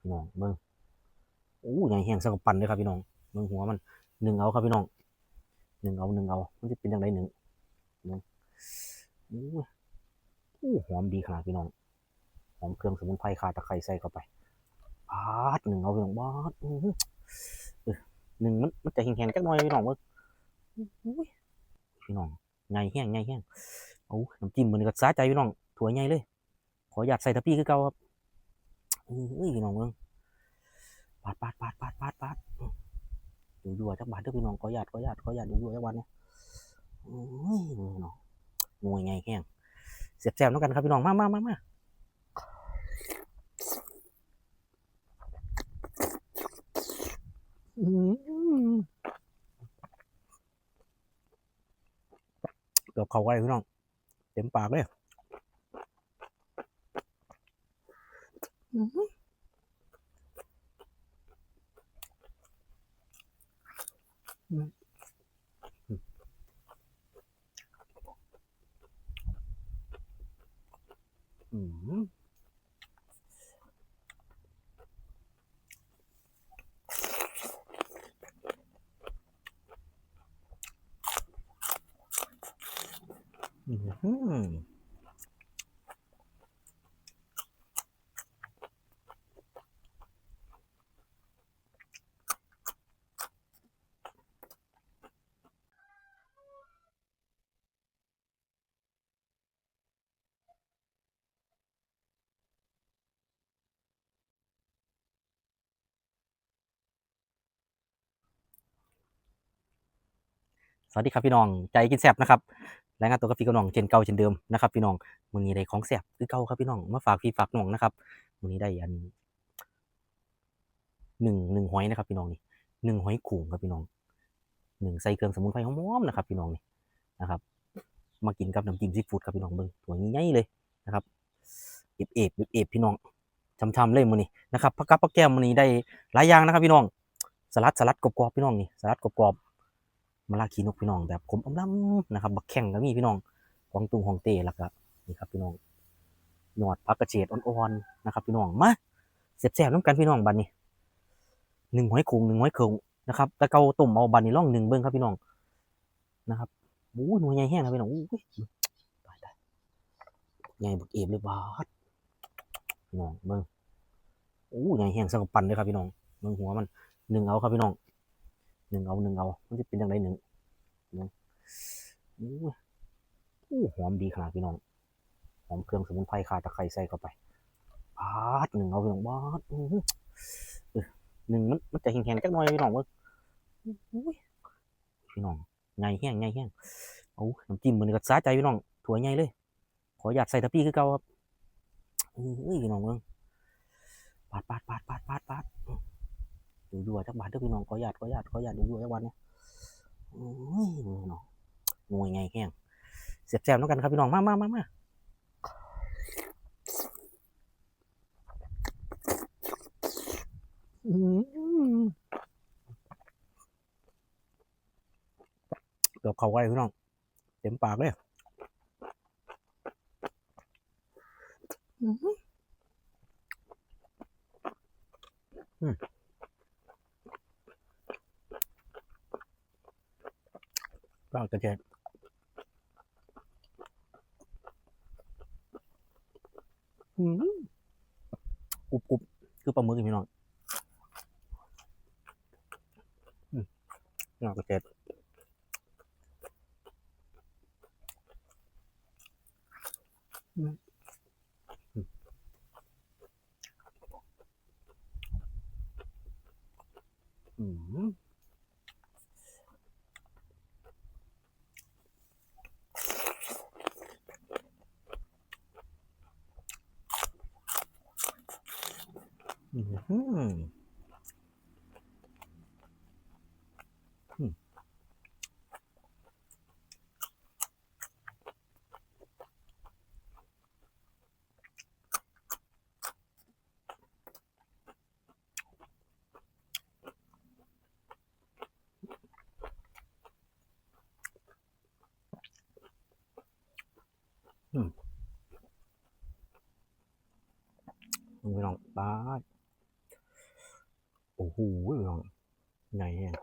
พี่น้องเบิ่งโอ้ใหญ่แห้งสักปั่นเลยครับพี่น้องเบิ่งหัวมันหนึ่งเอาครับพี่น้องหนึ่งเอาหนึ่งเอา มันจะเป็นยังไงหนึ่งหนึ่งโอ้ยโอ้หอมดีขนาดพี่น้องหอมเครื่องสมุนไพรขาตะไคร้ใส่เข้าไปบาดหนึ่งเอาพี่น้องบาดอื้อหือเออหนึ่งมันมันจะแห้งๆจักหน่อยพี่น้องเบิ่งอุ้ยพี่น้องใหญ่แห้งใหญ่แห้งโอ้น้ำจิ้มมันก็สาใจพี่น้องถั่วใหญ่เลย ขออยากใส่ทัพพี่คือเก่าครับ อ้ยพี่น้องเมืองปาดปาดปาดปาดปาดปาดอยู่อยู่จักบาทเด้อพี่น้องขออยากขอยากขอยากอยู่อยู่จักวันเนี่ยเอ้ยพี่น้องงวยไงแห้งเสียบแซมน้ำกันครับพี่น้องมามามามาอื้อหือเกือบเขาไว้พี่น้อง เต็มปากเลย อืมอืม สวัสดีครับพี่น้อง ใจกินแซ่บนะครับรายงานตัวกับพี่กับน้องเช่นเก่าเช่นเดิมนะครับพี่น้องมื้อนี้ได้ของแซ่บคือเก่าครับพี่น้องมาฝากพี่ฝากน้องนะครับมื้อนี้ได้อันหนึ่งหนึ่งหอยนะครับ พี่น้องนี่หนึ่งหอยขุ่งครับพี่น้องหนึ่งใส่เครื่องสมุนไพรหอมๆนะครับ พี่น้องนี่นะครับ มากินกับน้ำจิ้มซีฟู้ดครับพี่น้องเบิ่งตัวใหญ่เลยนะครับเอฟเอฟเอฟพี่น้องช้ำๆเลยมื้อนี้นะครับผักกับผักแก้มมื้อนี้ได้หลายอย่างนะครับ พี่น้อง สลัดสลัดกรอบๆพี่น้องนี่สลัดกรอบๆ มะลาขีนกพี่น้องแบบขมอำลำนะครับ บักแข้งก็มีพี่น้องกวางตุงฮองเต้แล้วก็นี่ครับพี่น้องหนวดผักกระเฉดอ่อนๆนะครับ พี่น้องมาแซ่บๆน้ำกันพี่น้องบัดนี้หนึ่งห้อยโขงหนึ่งห้อยเขิงนะครับแต่เกาต้มเอาบัดนี้ล่องหนึ่งเบิ้งครับพี่น้องนะครับโอ้ยหน่วยใหญ่แห้งนะพี่น้องอู้ยตายตายใหญ่บักเอฟเลยบาดพี่น้องเบิ้งโอ้ยใหญ่แห้งสักปันเลยครับพี่น้องเบิ้งหัวมันหนึ่งเอาครับพี่น้อง หนึ่งเอาหนึ่งเอา มันจะเป็นยังไงหนึ่งโอ้ยโอ้หอมดีขนาดพี่น้อง หอมเครื่องสมุนไพรขาตะไคร้ใส่เข้าไปบาดหนึ่งเอาพี่น้องบาดอือหนึ่งมันมันจะแห้งๆจักหน่อยพี่น้องเว้ยอุ้ยพี่น้องไงแห้งไงแห้งโอ้น้ำจิ้มมันก็สาใจพี่น้องถั่วใหญ่เลย ขออยากใส่ทัพพี่คือเก่าครับเอ้ยพี่น้องเว้ยปาดปาดปาดปาดปาดปาด อยู่ยู่จักบาทเด้อพี่น้องขออยากขออยากขออยากอยู่ยู่จักวันเนี่ยโอ้ยเนาะงวยไงแห้งเสียบแซมน้ำกันครับพี่น้องมามามามาอื้อหือเกือบเขาไว้พี่น้อง เต็มปากเลยอื้อหืออืม ก็กระเทียมอืมกรุบกรุบคือปลาหมึกพี่น้องอืมน่ากระเทียมอืม อืมอืมอืมอืมอืมอืมพี่น้องบาด โหพี่น้องไงแห้ง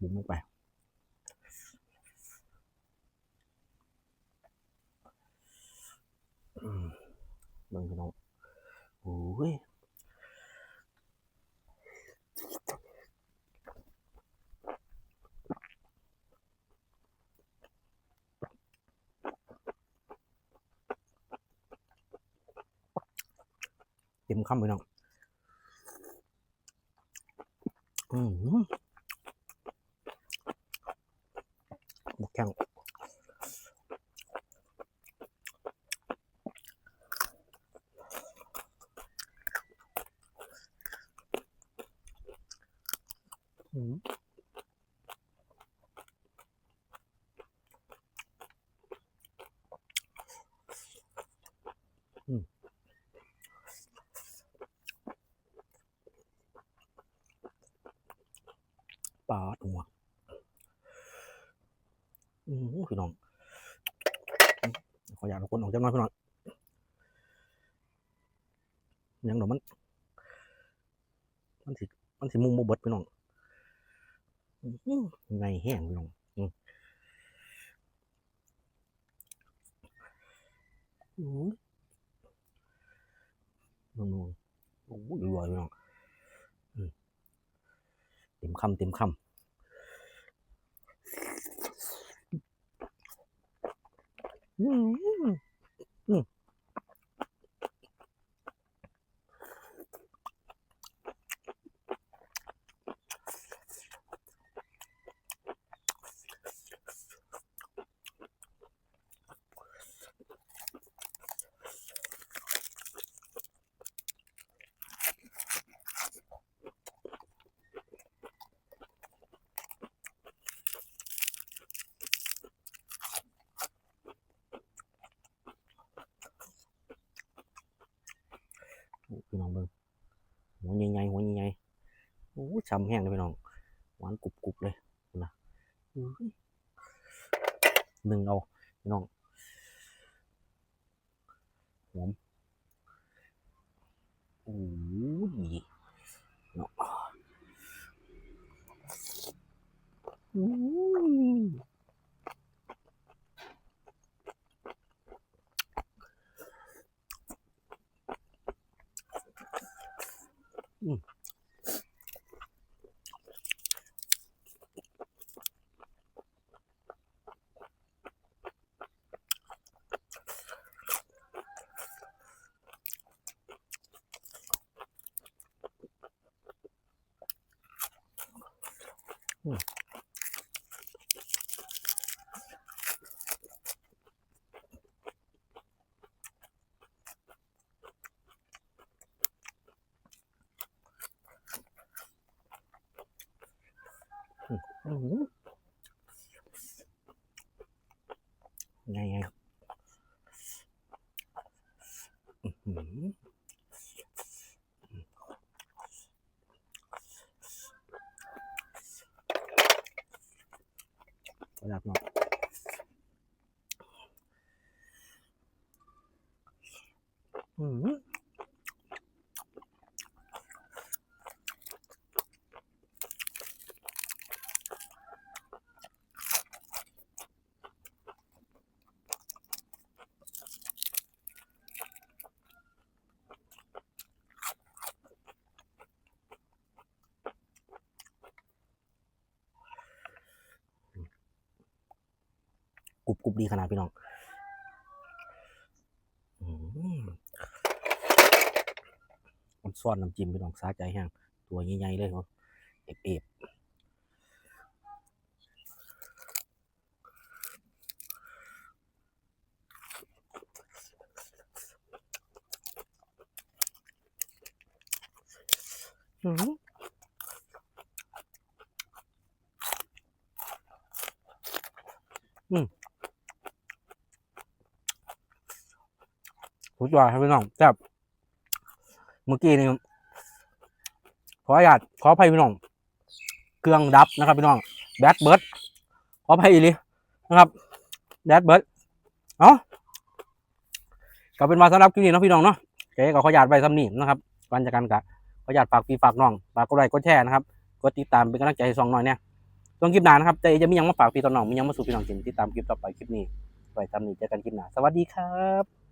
บุ้มลงไปอืมเบิ่งพี่น้องโอ้ยเต็มคำพี่น้องอืม บุกแข้งอืม ปลาหัวอืมพี่น้อง ขออยากทุกคนออกจากน้อยพี่น้องยังเดี๋ยวมัน มันสิมันสิมุมโมบดพี่น้องอไงแห้งพี่น้องอืมโอ้ยน้องๆโอ้ยรวยพี่น้อง คำเต็มคำอืมโอ้พี่น้องเบิ่งหัวใหญ่ๆหัวใหญ่ๆโอ้ย ช้ำแห้งเลยพี่น้องหวานกรุบๆเลยนะอุ้ยหนึ่งเอาพี่น้องหอมโอ้ยเนาะอู้ย อื้อหือไงไงอื้อหือ ระดับเนาะอือหือ กรุบกรุบดีขนาดพี่น้องอืมมันซ่อนน้ำจิ้มพี่น้องสาใจแห้งตัวใหญ่ๆเลยครับเอฟเอฟอือหืออืม สุดยอดครับพี่น้องแซ่บเมื่อกี้นี่ขออนุญาตขออภัยพี่น้อง เครื่องดับนะครับพี่น้องแบตเบิร์ดขออภัยอีลีนะครับแบตเบิร์ดเอ้าก็เป็นมาสำหรับคลิปนี้นะพี่น้องเนาะโอเคก็ขออนุญาตไปสำนีนะครับก่อนจากกันกะขออนุญาตฝากพี่ฝากน้องฝากกดไลค์กดแชร์นะครับกดติดตามเป็นกำลังใจให้ซองหน่อยเนี่ยส่วนคลิปหน้านะครับใจจะมียังมาฝากพี่ต่อน้องมียังมาสู่พี่น้องกินติดตามคลิปต่อไปคลิปนี้ไว้ทำนี้เจอกันคลิปหน้าสวัสดีครับ